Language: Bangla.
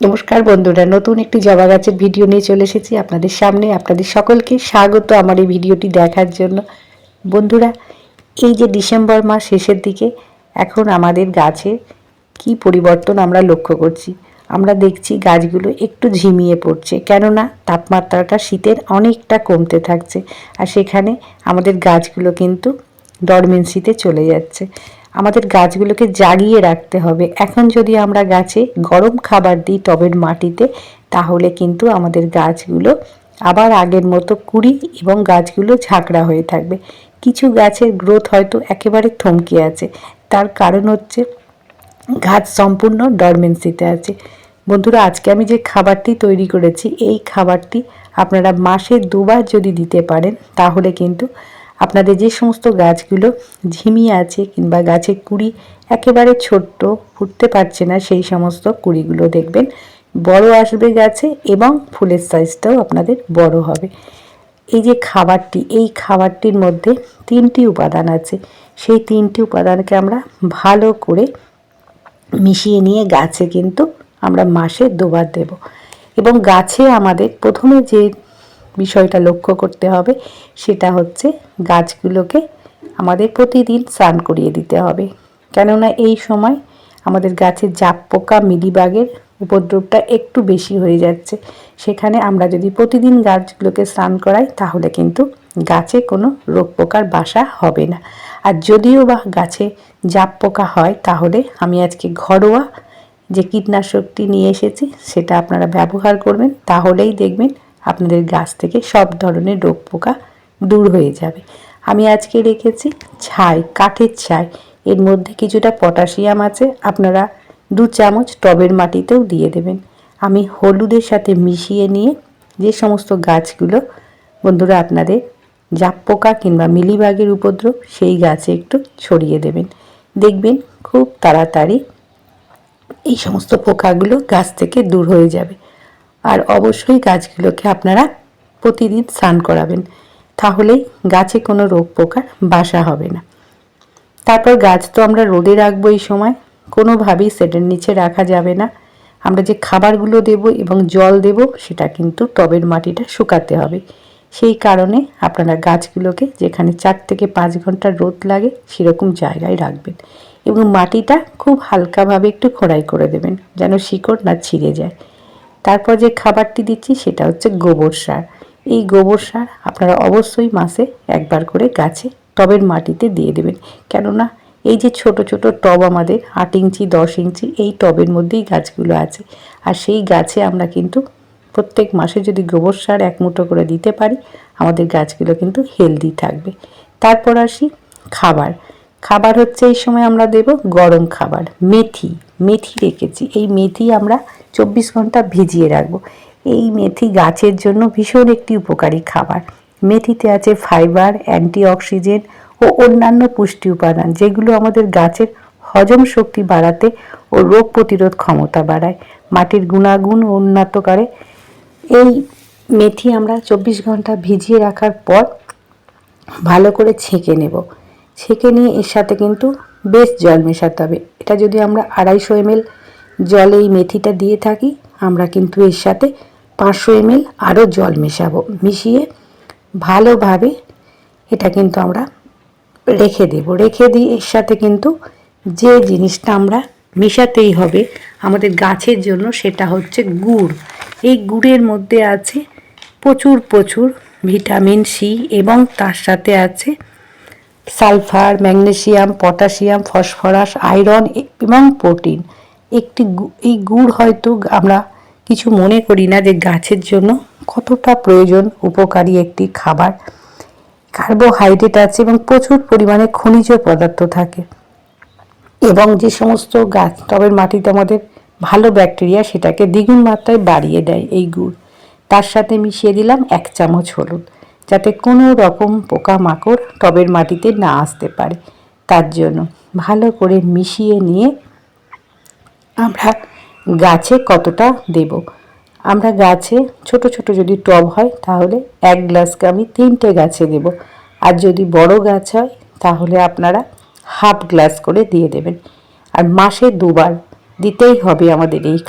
নমস্কার বন্ধুরা, নতুন একটি জবা গাছের ভিডিও নিয়ে চলে এসেছি আপনাদের সামনে। আপনাদের সকলকে স্বাগত আমার এই ভিডিওটি দেখার জন্য। বন্ধুরা, এই যে ডিসেম্বর মাস শেষের দিকে, এখন আমাদের গাছে কি পরিবর্তন আমরা লক্ষ্য করছি? আমরা দেখছি গাছগুলো একটু ঝিমিয়ে পড়ছে, কেননা তাপমাত্রাটা শীতের অনেকটা কমতে থাকছে। আর সেখানে আমাদের গাছগুলো কিন্তু ডরমেন্সিতে চলে যাচ্ছে। আমাদের গাছগুলোকে জাগিয়ে রাখতে হবে। এখন যদি আমরা গাছে গরম খাবার দিই টবের মাটিতে, তাহলে কিন্তু আমাদের গাছগুলো আবার আগের মতো কুড়ি এবং গাছগুলো ঝাঁকড়া হয়ে থাকবে। কিছু গাছের গ্রোথ হয়তো একেবারে থমকে আছে। তার কারণ হচ্ছে গাছ সম্পূর্ণ ডরমেন্সিতে আছে। বন্ধুরা, আজকে আমি যে খাবারটি তৈরি করেছি, এই খাবারটি আপনারা মাসে দুবার যদি দিতে পারেন, তাহলে কিন্তু আপনাদের যে সমস্ত গাছগুলো ঝিমিয়ে আছে কিংবা গাছের কুড়ি একেবারে ছোট্ট ফুটতে পারছে না, সেই সমস্ত কুড়িগুলো দেখবেন। বড় আসবে গাছে এবং ফুলের সাইজটাও আপনাদের বড় হবে। এই যে খাবারটি, এই খাবারটির মধ্যে তিনটি উপাদান আছে। সেই তিনটি উপাদানকে আমরা ভালো করে মিশিয়ে নিয়ে গাছে কিন্তু আমরা মাসে দুবার দেব। এবং গাছে আমাদের প্রথমে যে বিষয়টা লক্ষ্য করতে হবে, সেটা হচ্ছে গাছগুলোকে আমাদের প্রতিদিন স্নান করিয়ে দিতে হবে। কেননা এই সময় আমাদের গাছে জাপ পোকা, মিলিবাগের উপদ্রবটা একটু বেশি হয়ে যাচ্ছে। সেখানে আমরা যদি প্রতিদিন গাছগুলোকে স্নান করাই, তাহলে কিন্তু গাছে কোনো রোগ পোকার বাসা হবে না। আর যদিও বা গাছে জাপ পোকা হয়, তাহলে আমি আজকে ঘরোয়া যে কীটনাশকটি নিয়ে এসেছি, সেটা আপনারা ব্যবহার করবেন, তাহলেই দেখবেন আপনাদের গাছ থেকে সব ধরনের রোগ পোকা দূর হয়ে যাবে। আমি আজকে রেখেছি ছাই, কাঠের ছাই। এর মধ্যে কিছুটা পটাশিয়াম আছে, আপনারা দু চামচ টবের মাটিতেও দিয়ে দেবেন। আমি হলুদের সাথে মিশিয়ে নিয়ে যে সমস্ত গাছগুলো, বন্ধুরা আপনাদের জাপ পোকা কিংবা মিলিবাগের উপদ্রব, সেই গাছে একটু ছড়িয়ে দেবেন। দেখবেন খুব তাড়াতাড়ি এই সমস্ত পোকাগুলো গাছ থেকে দূর হয়ে যাবে। আর অবশ্যই গাছগুলোকে আপনারা প্রতিদিন স্নান করাবেন। তাহলেই গাছে কোনো রোগ পোকার বাসা হবে না। তারপর গাছ তো আমরা রোদে রাখব এই সময়। কোনোভাবেই সেটের নিচে রাখা যাবে না। আমরা যে খাবারগুলো দেব এবং জল দেব, সেটা কিন্তু টবের মাটিটা শুকাতে হবে। সেই কারণে আপনারা গাছগুলোকে যেখানে চার থেকে পাঁচ ঘণ্টা রোদ লাগে, সেরকম জায়গায় রাখবেন। এবং মাটিটা খুব হালকাভাবে একটু খোঁড়াই করে দেবেন, যেন শিকড় না ছিঁড়ে যায়। তারপর যে খাবারটি দিচ্ছি সেটা হচ্ছে গোবর সার। এই গোবর সার আপনারা অবশ্যই মাসে একবার করে গাছে টবের মাটিতে দিয়ে দেবেন। কেননা এই যে ছোট ছোট টব আমাদের আট ইঞ্চি, দশ ইঞ্চি এই টবের মধ্যেই গাছগুলো আছে। আর সেই গাছে আমরা কিন্তু প্রত্যেক মাসে যদি গোবর সার এক মুঠো করে দিতে পারি, আমাদের গাছগুলো কিন্তু হেলদি থাকবে। তারপর আসি খাবার। খাবার হচ্ছে এই সময় আমরা দেব গরম খাবার, মেথি মেথি রেখেছি। এই মেথি আমরা চব্বিশ ঘণ্টা ভিজিয়ে রাখব। এই মেথি গাছের জন্য ভীষণ একটি উপকারী খাবার। মেথিতে আছে ফাইবার, অ্যান্টিঅক্সিজেন ও অন্যান্য পুষ্টি উপাদান, যেগুলো আমাদের গাছের হজম শক্তি বাড়াতে ও রোগ প্রতিরোধ ক্ষমতা বাড়ায়। মাটির গুণাগুণ উন্নত করে। এই মেথি আমরা চব্বিশ ঘণ্টা ভিজিয়ে রাখার পর ভালো করে ছেঁকে নেব। ছেঁকে নিয়ে এর সাথে কিন্তু বেশ জল মেশাতে হবে। এটা যদি আমরা আড়াইশো এমএল জলে এই মেথিটা দিয়ে থাকি, আমরা কিন্তু এর সাথে পাঁচশো এমএল আরও জল মেশাবো। মিশিয়ে ভালোভাবে এটা কিন্তু আমরা রেখে দেব। রেখে দিই এর সাথে কিন্তু যে জিনিসটা আমরা মেশাতেই হবে, আমাদের গাছের জন্য সেটা হচ্ছে গুড়। এই গুড়ের মধ্যে আছে প্রচুর প্রচুর ভিটামিন সি এবং তার সাথে আছে sulphur, magnesium potassium phosphorus, iron এবং প্রোটিন। একটি এই গুড় হয়তো আমরা কিছু মনে করি না যে গাছের জন্য কতটা প্রয়োজন, উপকারী একটি খাবার। কার্বোহাইড্রেট আছে এবং প্রচুর পরিমাণে খনিজ পদার্থ থাকে। এবং যে সমস্ত গাছ টবের মাটিতে আমাদের ভালো ব্যাকটেরিয়া সেটাকে দ্বিগুণ মাত্রায় বাড়িয়ে দেয় এই গুড়। তার সাথে মিশিয়ে দিলাম এক চামচ হলুদ। যাতে কোনো রকম পোকামাকড় টবের মাটিতে না আসতে পারে। তার জন্য ভালো করে মিশিয়ে নিয়ে আমরা গাছে কতটা দেব। আমরা গাছে ছোট ছোট যদি টব হয়, তাহলে এক গ্লাসকে আমি তিনটে গাছে দেব। আর যদি বড় গাছ হয়, তাহলে আপনারা হাফ গ্লাস করে দিয়ে দেবেন। আর মাসে দুবার দিতেই হবে আমাদের এই খাবার